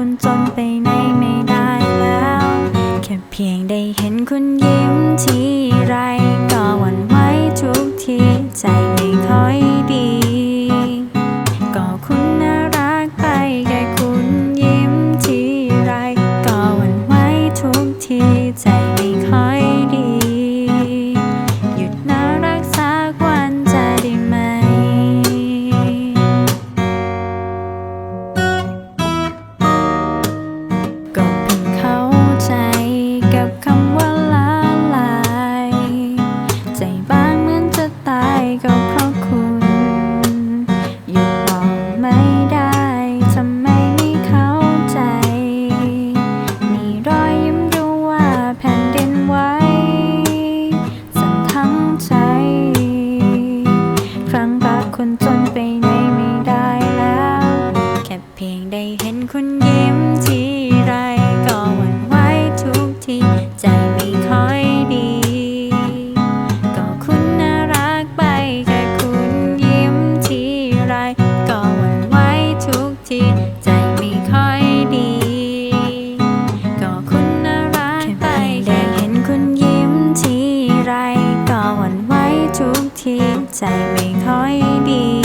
คุณจนไปไหนไม่ได้แล้ว แค่เพียงได้เห็นคุณยิ้มที ไปไหนไม่ได้แล้ว แค่เพียงได้เห็นคุณยิ้มทีไรก็หวั่นไหวทุกที ใจไม่ค่อยดี ก็คุณน่ารักไปแค่คุณยิ้มทีไร ก็หวั่นไหวทุกที ใจไม่ค่อยดี ก็คุณน่ารักไปแค่เห็นคุณยิ้มทีไร ก็หวั่นไหวทุกที ใจไม่ค่อยดี